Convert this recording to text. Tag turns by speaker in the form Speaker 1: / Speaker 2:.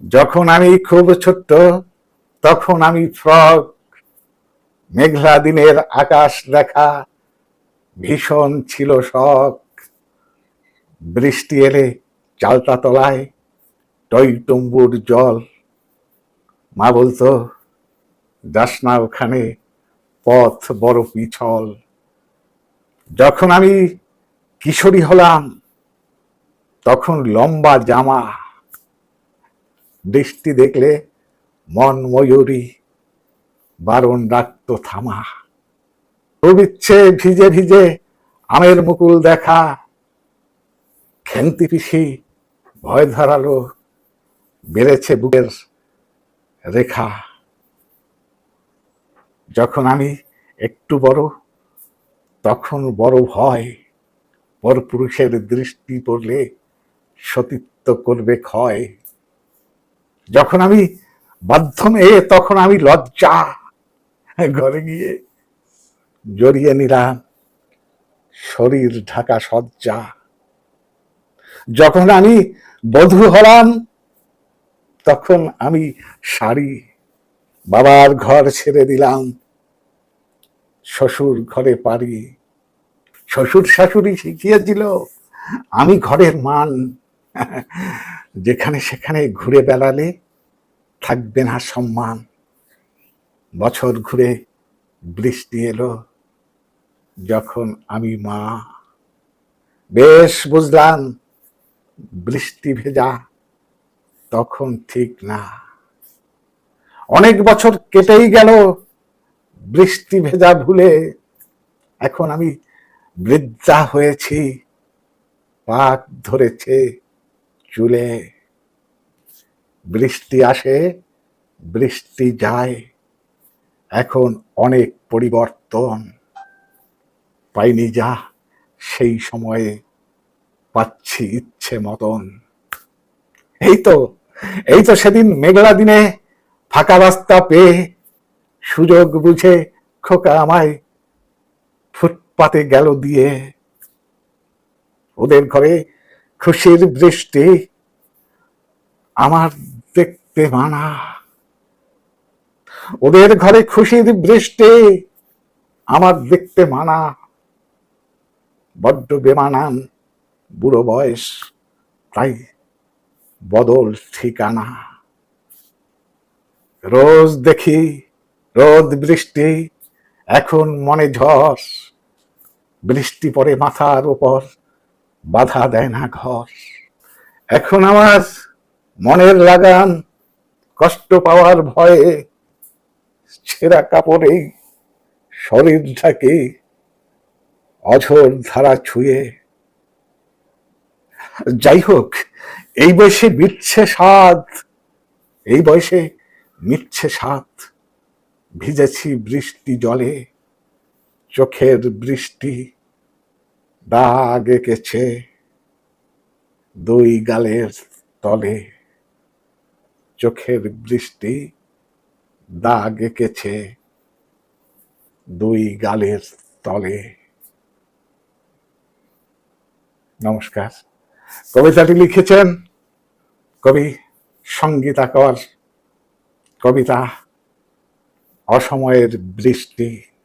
Speaker 1: যখন আমি খুব ছোট্ট, তখন আমি ফ্রক, মেঘলা দিনের আকাশ দেখা ভীষণ ছিল শখ। বৃষ্টি এলে চালতা তলায় টই টম্বুর জল। মা বলতো, যাস না ওখানে পথ বড় পিছল। যখন আমি কিশোরী হলাম, তখন লম্বা জামা বৃষ্টি দেখলে মন ময়ূরী, বারণ ডাকতো থামা। ইচ্ছে ভিজে ভিজে আমের মুকুল দেখা। খেন্তি পিসি ভয় ধরালো বেড়েছে বুকের রেখা। যখন আমি একটু বড়, তখন বড় ভয়। পরপুরুষের দৃষ্টি পড়লে সতীত্ব করবে ক্ষয়। যখন আমি বাধ্য মেয়ে তখন আমি লজ্জা ঘরে গিয়ে জড়িয়ে নিলাম। শরীর ঢাকা সজ্জা যখন আমি বধূ হলাম, তখন আমি শাড়ি বাবার ঘর ছেড়ে দিলাম, শ্বশুর ঘরে পারি শ্বশুর শাশুড়ি শিখিয়েছিল, আমি ঘরের মান যেখানে সেখানে ঘুরে বেড়ালে থাকবে না সম্মান। বছর ঘুরে বৃষ্টি এলো, যখন আমি মা। বেশ বুঝলাম, বৃষ্টি ভেজা, তখন ঠিক না। অনেক বছর কেটেই গেল বৃষ্টি ভেজা ভুলে, এখন আমি বৃদ্ধা হয়েছি, পাক ধরেছে। চুলে বৃষ্টি আসে, বৃষ্টি যায়। এখন অনেক পরিবর্তন। পাইনি যা, সেই সময়ে পাচ্ছি ইচ্ছে মতন। এই তো এই তো সেদিন মেঘলা দিনে ফাঁকা রাস্তা পেয়ে সুযোগ বুঝে খোকা আমায় ফুটপাতে গেল দিয়ে। ওদের ঘরে খুশির বৃষ্টি আমার দেখতে মানা। ওদের ঘরে খুশির বৃষ্টি আমার দেখতে মানা। বড্ড বেমানান বুড়ো বয়স, তাই বদল ঠিকানা। রোজ দেখি রোদ বৃষ্টি, এখন মনে ঝড়। বৃষ্টি পড়ে মাথার উপর বাধা দেয় না ঘর এখন আমার মনের লাগান কষ্ট পাওয়ার ভয়ে ছেঁড়া কাপড়েই শরীর ঢাকে অঝোর ধারা ছুঁয়ে। যাই হোক, এই বয়সে মিটছে স্বাদ, এই বয়সে মিটছে স্বাদ। ভিজেছি বৃষ্টি জলে, চোখের বৃষ্টি দাগ এঁকেছে দুই গালের তলে। চোখের বৃষ্টি দাগ এঁকেছে দুই গালের তলে। নমস্কার। কবিতাটি লিখেছেন কবি সঙ্গীতাকর কবিতা, অসময়ের বৃষ্টি।